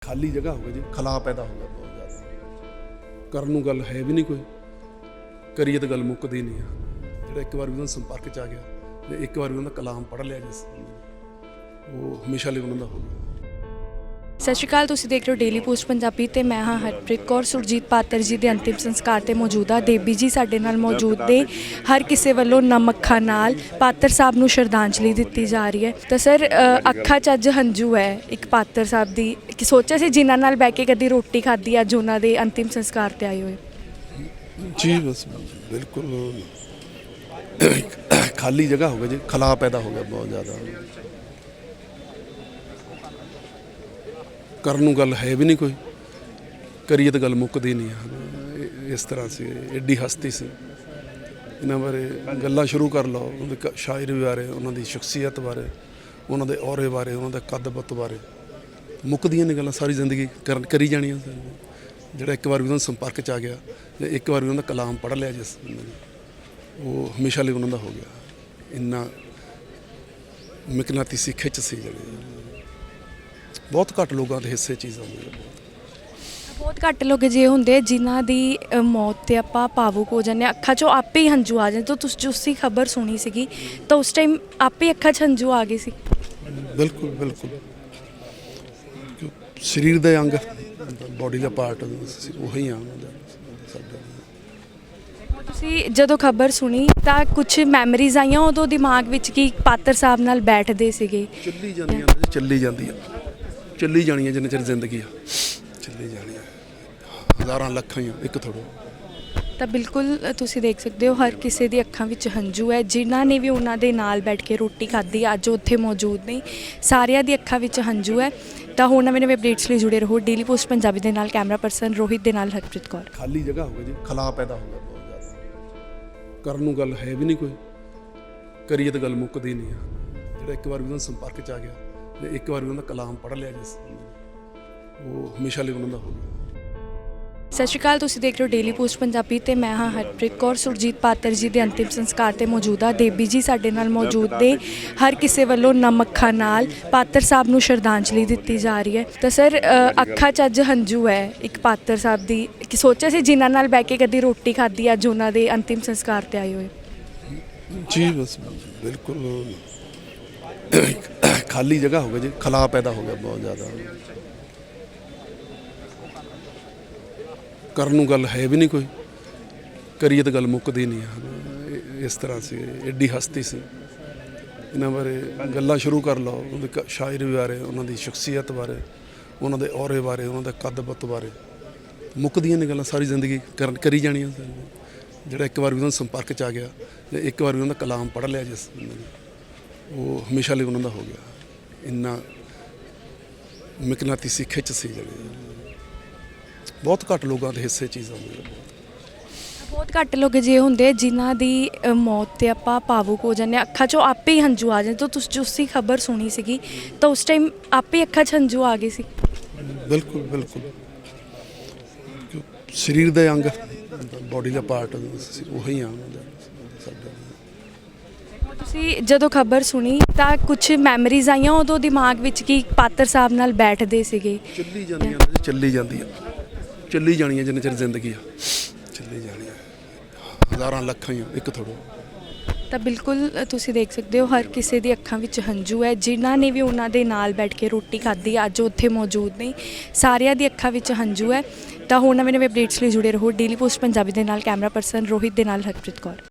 ਖਾਲੀ ਜਗ੍ਹਾ ਹੋ ਗਈ ਜੀ ਖਲਾ ਪੈਦਾ ਹੋ ਗਿਆ ਬਹੁਤ ਜ਼ਿਆਦਾ। ਕਰਨ ਨੂੰ ਗੱਲ ਹੈ ਵੀ ਨਹੀਂ ਕੋਈ। ਕਰੀਏ ਤਾਂ ਗੱਲ ਮੁੱਕਦੀ ਨਹੀਂ ਆ। ਜਿਹੜਾ ਇੱਕ ਵਾਰ ਵੀ ਉਹਨਾਂ ਦੇ ਸੰਪਰਕ ਚ ਆ ਗਿਆ, ਤੇ ਇੱਕ ਵਾਰ ਵੀ ਉਹਨਾਂ ਦਾ ਕਲਾਮ ਪੜ੍ਹ ਲਿਆ ਜਿਸ ਬੰਦੇ ਉਹ ਹਮੇਸ਼ਾ ਲਈ ਉਹਨਾਂ ਦਾ ਹੋ ਗਿਆ। ਸਤਿ ਸ਼੍ਰੀ ਅਕਾਲ, ਤੁਸੀਂ ਦੇਖ ਰਹੇ ਹੋ ਡੇਲੀ ਪੋਸਟ ਪੰਜਾਬੀ ਤੇ ਮੈਂ ਹਾਂ ਹਰਪ੍ਰੀਤ ਕੌਰ। ਸੁਰਜੀਤ ਪਾਤਰ ਜੀ ਦੇ ਅੰਤਿਮ ਸੰਸਕਾਰ ਤੇ ਮੌਜੂਦਾ ਦੇਬੀ ਜੀ ਸਾਡੇ ਨਾਲ ਮੌਜੂਦ ਨੇ। ਹਰ ਕਿਸੇ ਵੱਲੋਂ ਨਮ ਅੱਖਾਂ ਨਾਲ ਪਾਤਰ ਸਾਹਿਬ ਨੂੰ ਸ਼ਰਧਾਂਜਲੀ ਦਿੱਤੀ ਜਾ ਰਹੀ ਹੈ। ਤਾਂ ਸਰ ਅੱਖਾਂ 'ਚ ਅੱਜ ਹੰਝੂ ਹੈ ਇੱਕ ਪਾਤਰ ਸਾਹਿਬ ਦੀ। ਕਿ ਸੋਚਿਆ ਸੀ ਜਿਨ੍ਹਾਂ ਨਾਲ ਬੈ ਕੇ ਕਦੀ ਰੋਟੀ ਖਾਧੀ, ਅੱਜ ਉਹਨਾਂ ਦੇ ਅੰਤਿਮ ਸੰਸਕਾਰ ਤੇ ਆਏ ਹੋਏ। ਜੀ, ਬਸ, ਬਿਲਕੁਲ। ਖਾਲੀ ਜਗ੍ਹਾ ਹੋ ਗਈ ਜੀ। ਖਲਾ ਪੈਦਾ ਹੋ ਗਿਆ ਬਹੁਤ ਜ਼ਿਆਦਾ। ਕਰਨ ਨੂੰ ਗੱਲ ਹੈ ਵੀ ਨਹੀਂ ਕੋਈ। ਕਰੀਏ ਤਾਂ ਗੱਲ ਮੁੱਕਦੀ ਨਹੀਂ ਆ। ਇਹ- ਇਸ ਤਰ੍ਹਾਂ ਸੀ ਐਡੀ ਹਸਤੀ ਸੀ। ਇਹਨਾਂ ਬਾਰੇ ਗੱਲਾਂ ਸ਼ੁਰੂ ਕਰ ਲਓ, ਉਹਦੇ ਕ- ਸ਼ਾਇਰੀ ਬਾਰੇ, ਉਹਨਾਂ ਦੀ ਸ਼ਖਸੀਅਤ ਬਾਰੇ, ਉਹਨਾਂ ਦੇ ਔਰੇ ਬਾਰੇ, ਉਹਨਾਂ ਦਾ ਕੱਦ-ਬਤ ਬਾਰੇ। ਮੁੱਕਦੀਆਂ ਨੇ ਗੱਲਾਂ, ਸਾਰੀ ਜ਼ਿੰਦਗੀ ਕਰਨ, ਕਰੀ ਜਾਣੀਆਂ ਜਿਹੜਾ ਇੱਕ ਵਾਰ ਵੀ ਉਹਨਾਂ ਦੇ ਸੰਪਰਕ ਚ ਆ ਗਿਆ ਤੇ ਇੱਕ ਵਾਰ ਵੀ ਉਹਨਾਂ ਦਾ ਕਲਾਮ ਪੜ੍ਹ ਲਿਆ ਜਿਸ ਬੰਦੇ ਨੇ, ਉਹ ਹਮੇਸ਼ਾ ਲਈ ਉਹਨਾਂ ਦਾ ਹੋ ਗਿਆ। ਇੰਨਾ ਮਿਕਨਾਤੀਸੀ ਖਿੱਚ ਸੀ ਜਿਹੜੀ। ਬਹੁਤ ਘੱਟ ਲੋਕਾਂ ਦੇ ਹਿੱਸੇ ਚੀਜ਼ ਆਉਂਦੀ ਹੈ। ਬਹੁਤ ਘੱਟ ਲੋਕ ਜੇ ਹੁੰਦੇ ਜਿਨ੍ਹਾਂ ਦੀ ਅ, ਮੌਤ ਤੇ ਆਪਾਂ ਭਾਵੁਕ ਹੋ ਜਾਂਦੇ ਹਾਂ। ਅੱਖਾਂ 'ਚੋਂ ਆਪੇ ਹੀ ਹੰਝੂ ਆ ਜਾਂਦੇ। ਤਾਂ ਤੁਸੀਂ ਜੁਸੀ ਖਬਰ ਸੁਣੀ ਸੀਗੀ ਤਾਂ ਉਸ ਟਾਈਮ ਆਪੇ ਅੱਖਾਂ 'ਚ ਹੰਝੂ ਆ ਗਏ ਸੀ। ਬਿਲਕੁਲ ਬਿਲਕੁਲ। ਕਿਉਂ? ਸਰੀਰ ਦੇ ਅੰਗ ਬਾਡੀ ਦਾ ਪਾਰਟ ਉਹੀ ਆ ਸਾਡਾ ਤੁਸੀਂ ਜਦੋਂ ਖਬਰ ਸੁਣੀ ਤਾਂ ਕੁਝ ਮੈਮਰੀਜ਼ ਆਈਆਂ ਉਦੋਂ ਦਿਮਾਗ ਵਿੱਚ ਕਿ ਪਾਤਰ ਸਾਹਿਬ ਨਾਲ ਬੈਠਦੇ ਸੀਗੇ? ਚੱਲੀ ਜਾਂਦੀਆਂ ਨੇ ਜੀ, ਚੱਲੀ ਜਾਂਦੀ ਆ ਚੱਲੀ ਜਾਣੀਆਂ ਜਿੰਨੇ ਚਿਰ ਜ਼ਿੰਦਗੀ ਆ। ਚੱਲੀ ਜਾਣੀਆਂ ਹਜ਼ਾਰਾਂ ਲੱਖਾਂ ਹੀ ਆ, ਇੱਕ ਥੋੜੋ। ਤਾਂ ਬਿਲਕੁਲ ਅ, ਤੁਸੀਂ ਦੇਖ ਸਕਦੇ ਹੋ ਹਰ ਕਿਸੇ ਦੀ ਅੱਖਾਂ ਵਿੱਚ ਹੰਝੂ ਹੈ। ਜਿਨ੍ਹਾਂ ਨੇ ਵੀ ਉਹਨਾਂ ਦੇ ਨਾਲ ਬੈਠ ਕੇ ਰੋਟੀ ਖਾਧੀ ਅੱਜ ਉਹ ਉੱਥੇ ਮੌਜੂਦ ਨੇ। ਸਾਰਿਆਂ ਦੀ ਅੱਖਾਂ ਵਿੱਚ ਹੰਝੂ ਹੈ। ਤਾਂ ਹੋਰ ਨਵੇਂ ਨਵੇਂ ਅਪਡੇਟਸ ਲਈ ਜੁੜੇ ਰਹੋ। ਡੇਲੀ ਪੋਸਟ ਪੰਜਾਬੀ ਦੇ ਨਾਲ ਕੈਮਰਾ ਪਰਸਨ ਰੋਹਿਤ ਦੇ ਨਾਲ ਹਰਪ੍ਰੀਤ ਕੌਰ। ਖਾਲੀ ਜਗ੍ਹਾ ਹੋ ਗਈ ਜੀ। ਖਲਾ ਪੈਦਾ ਹੋ ਗਿਆ ਬਹੁਤ ਜ਼ਿਆਦਾ। ਕਰਨ ਨੂੰ ਗੱਲ ਹੈ ਵੀ ਨਹੀਂ ਕੋਈ। ਕਰੀਏ ਤਾਂ ਗੱਲ ਮੁੱਕਦੀ ਨਹੀਂ ਆ। ਜਿਹੜਾ ਇੱਕ ਵਾਰ ਵੀ ਉਹਨਾਂ ਦੇ ਸੰਪਰਕ ਚ ਆ ਗਿਆ। ਤੇ ਇੱਕ ਵਾਰ ਵੀ ਉਹਨਾਂ ਦਾ ਕਲਾਮ ਪੜ੍ਹ ਲਿਆ ਜਿਸ ਉਹ ਹਮੇਸ਼ਾ ਲਈ ਉਹਨਾਂ ਦਾ ਹੋ ਗਿਆ ਸਤਿ ਸ਼੍ਰੀ ਅਕਾਲ ਤੁਸੀਂ ਦੇਖ ਰਹੇ ਹੋ ਡੇਲੀ ਪੋਸਟ ਪੰਜਾਬੀ ਤੇ ਮੈਂ ਹਾਂ ਹਰਪ੍ਰੀਤ ਕੌਰ। ਸੁਰਜੀਤ ਪਾਤਰ ਜੀ ਦੇ ਅੰਤਿਮ ਸੰਸਕਾਰ ਤੇ ਮੌਜੂਦਾ ਦੇਬੀ ਜੀ ਸਾਡੇ ਨਾਲ ਮੌਜੂਦ ਨੇ। ਹਰ ਕਿਸੇ ਵੱਲੋਂ ਨਮ ਅੱਖਾਂ ਨਾਲ ਪਾਤਰ ਸਾਹਿਬ ਨੂੰ ਸ਼ਰਧਾਂਜਲੀ ਦਿੱਤੀ ਜਾ ਰਹੀ ਹੈ। ਤਾਂ ਸਰ ਅੱਖਾਂ 'ਚ ਅੱਜ ਹੰਝੂ ਹੈ ਇੱਕ ਪਾਤਰ ਸਾਹਿਬ ਦੀ। ਕਿ ਸੋਚਿਆ ਸੀ ਜਿਨ੍ਹਾਂ ਨਾਲ ਬੈ ਕੇ ਕਦੀ ਰੋਟੀ ਖਾਧੀ ਅੱਜ ਉਹਨਾਂ ਦੇ ਅੰਤਿਮ ਸੰਸਕਾਰ ਤੇ ਆਏ ਹੋਏ। ਜੀ ਬਸ ਬਿਲਕੁਲ। ਖਾਲੀ ਜਗ੍ਹਾ ਹੋ ਗਈ ਜੀ ਖਲਾ ਪੈਦਾ ਹੋ ਗਿਆ ਬਹੁਤ ਜ਼ਿਆਦਾ। ਕਰਨ ਨੂੰ ਗੱਲ ਹੈ ਵੀ ਨਹੀਂ ਕੋਈ, ਕਰੀਏ ਤਾਂ ਗੱਲ ਮੁੱਕਦੀ ਨਹੀਂ ਆ। ਇਹ- ਇਸ ਤਰ੍ਹਾਂ ਸੀ ਐਡੀ ਹਸਤੀ ਸੀ। ਇਹਨਾਂ ਬਾਰੇ ਗੱਲਾਂ ਸ਼ੁਰੂ ਕਰ ਲਓ, ਉਹਦੇ ਕ- ਸ਼ਾਇਰੀ ਬਾਰੇ, ਉਹਨਾਂ ਦੀ ਸ਼ਖਸੀਅਤ ਬਾਰੇ, ਉਹਨਾਂ ਦੇ ਔਰੇ ਬਾਰੇ, ਉਹਨਾਂ ਦਾ ਕੱਦ-ਬਤ ਬਾਰੇ। ਮੁੱਕਦੀਆਂ ਨੇ ਗੱਲਾਂ, ਸਾਰੀ ਜ਼ਿੰਦਗੀ ਕਰਨ, ਕਰੀ ਜਾਣੀਆਂ ਜਿਹੜਾ ਇੱਕ ਵਾਰ ਵੀ ਉਹਨਾਂ ਦੇ ਸੰਪਰਕ ਚ ਆ ਗਿਆ ਤੇ ਇੱਕ ਵਾਰ ਵੀ ਉਹਨਾਂ ਦਾ ਕਲਾਮ ਪੜ੍ਹ ਲਿਆ ਜਿਸ ਬੰਦੇ ਨੇ ਉਹ ਹਮੇਸ਼ਾ ਲਈ ਉਹਨਾਂ ਦਾ ਹੋ ਗਿਆ। ਇੰਨਾ ਮਿਕਨਾਤੀਸੀ ਖਿੱਚ ਸੀ ਜਿਹੜੀ। ਬਹੁਤ ਘੱਟ ਲੋਕਾਂ ਦੇ ਹਿੱਸੇ ਚੀਜ਼ ਆਉਂਦੀ ਹੈ ਬਹੁਤ ਘੱਟ ਲੋਕ ਜੇ ਹੁੰਦੇ ਜਿਨ੍ਹਾਂ ਦੀ ਅ, ਮੌਤ ਤੇ ਆਪਾਂ ਭਾਵੁਕ ਹੋ ਜਾਂਦੇ ਹਾਂ। ਅੱਖਾਂ 'ਚੋਂ ਆਪੇ ਹੀ ਹੰਝੂ ਆ ਜਾਂਦੇ। ਤਾਂ ਤੁਸੀਂ ਜੁਸੀ ਖਬਰ ਸੁਣੀ ਸੀਗੀ। ਤਾਂ ਉਸ ਟਾਈਮ ਆਪੇ ਅੱਖਾਂ 'ਚ ਹੰਝੂ ਆ ਗਏ ਸੀ। ਬਿਲਕੁਲ ਬਿਲਕੁਲ। ਕਿਉਂ? ਸਰੀਰ ਦੇ ਅੰਗ ਬਾਡੀ ਦਾ ਪਾਰਟ ਉਹੀ ਆ। ਉਹਨਾਂ ਦਾ ਸਾਡਾ ਤੁਸੀਂ ਜਦੋਂ ਖਬਰ ਸੁਣੀ ਤਾਂ ਕੁਝ ਮੈਮਰੀਜ਼ ਆਈਆਂ? ਉਦੋਂ ਦਿਮਾਗ ਵਿੱਚ ਕਿ ਪਾਤਰ ਸਾਹਿਬ ਨਾਲ ਬੈਠਦੇ ਸੀਗੇ? ਚੱਲੀ ਜਾਂਦੀਆਂ ਨੇ ਜੀ, ਚੱਲੀ ਜਾਂਦੀ ਆ ਚੱਲੀ ਜਾਣੀਆਂ ਜਿੰਨੇ ਚਿਰ ਜ਼ਿੰਦਗੀ ਆ। ਚੱਲੀ ਜਾਣੀਆਂ। ਹਜ਼ਾਰਾਂ ਲੱਖਾਂ ਹੀ ਆ, ਇੱਕ ਥੋੜੋ ਤਾਂ ਬਿਲਕੁਲ ਅ, ਤੁਸੀਂ ਦੇਖ ਸਕਦੇ ਹੋ ਹਰ ਕਿਸੇ ਦੀ ਅੱਖਾਂ ਵਿੱਚ ਹੰਝੂ ਹੈ। ਜਿਨ੍ਹਾਂ ਨੇ ਵੀ ਉਹਨਾਂ ਦੇ ਨਾਲ ਬੈਠ ਕੇ ਰੋਟੀ ਖਾਧੀ ਅੱਜ ਉੱਥੇ ਮੌਜੂਦ ਨੇ। ਸਾਰਿਆਂ ਦੀ ਅੱਖਾਂ ਵਿੱਚ ਹੰਝੂ ਹੈ। ਤਾਂ ਹੋਰ ਨਵੇਂ ਨਵੇਂ ਅਪਡੇਟਸ ਲਈ ਜੁੜੇ ਰਹੋ। ਡੇਲੀ ਪੋਸਟ ਪੰਜਾਬੀ ਦੇ ਨਾਲ ਕੈਮਰਾ ਪਰਸਨ ਰੋਹਿਤ ਦੇ ਨਾਲ ਹਰਪ੍ਰੀਤ ਕੌਰ।